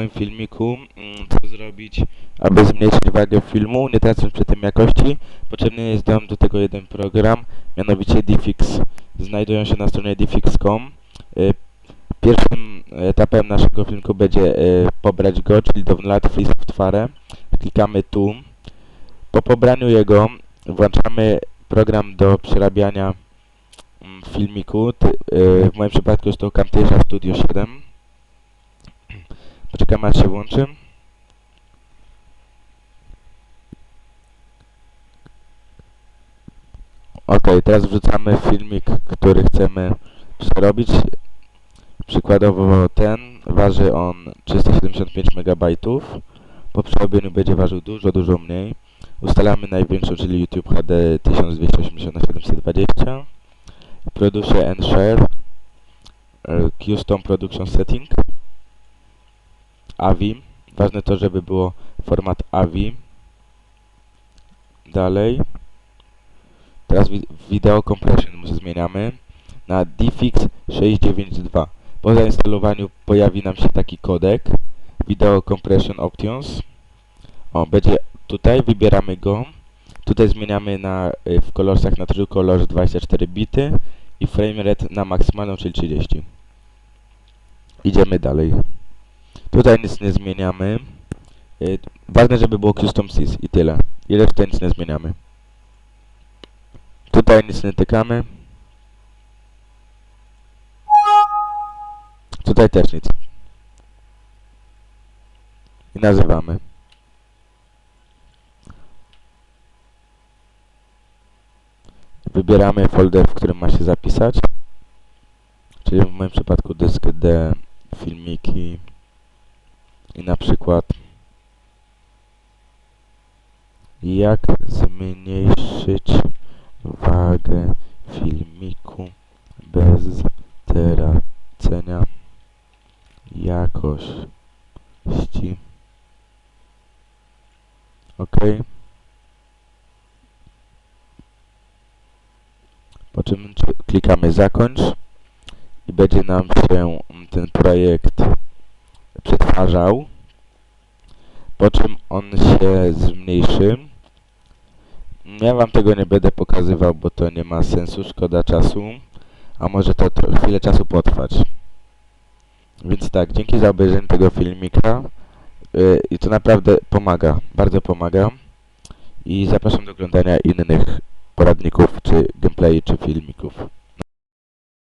moim filmiku, mm, co zrobić, aby zmniejszyć wagę filmu, nie tracąc przy tym jakości. Potrzebny jest nam do tego jeden program, mianowicie Diffix. Znajdują się na stronie diffix.com. Y, Pierwszym etapem naszego filmiku będzie y, pobrać go, czyli download free software. Klikamy tu. Po pobraniu jego włączamy program do przerabiania mm, filmiku. Y, w moim przypadku jest to Camtasia Studio 7. Poczekamy aż się włączy. Ok, teraz wrzucamy filmik, który chcemy przerobić. Przykładowo ten waży on 375 MB. Po przerobieniu będzie ważył dużo, dużo mniej. Ustalamy największą, czyli YouTube HD 1280 na 720. Produce and Share. e, Custom Production Setting. AVI. Ważne to, żeby było format AVI. Dalej. Teraz Video Compression zmieniamy na Diffix 692. Po zainstalowaniu pojawi nam się taki kodek Video Compression Options. O, będzie tutaj, wybieramy go. Tutaj zmieniamy na, y, w kolorsach na True Colors 24 bity i frame rate na maksymalną, czyli 30. Idziemy dalej. Tutaj nic nie zmieniamy. Y, Ważne, żeby było Custom Sys i tyle. I resztę nic nie zmieniamy. Tutaj nic nie tykamy. Tutaj też nic. I nazywamy. Wybieramy folder, w którym ma się zapisać. Czyli w moim przypadku dysk D, filmiki i na przykład jak zmniejszyć wagę filmiku bez tracenia jakości. OK. Po czym czy- klikamy zakończ i będzie nam się ten projekt przetwarzał. Po czym on się zmniejszy. Ja wam tego nie będę pokazywał, bo to nie ma sensu, szkoda czasu. A może to, to chwilę czasu potrwać. Więc tak, dzięki za obejrzenie tego filmika. Yy, I to naprawdę pomaga, bardzo pomaga. I zapraszam do oglądania innych poradników, czy gameplay, czy filmików.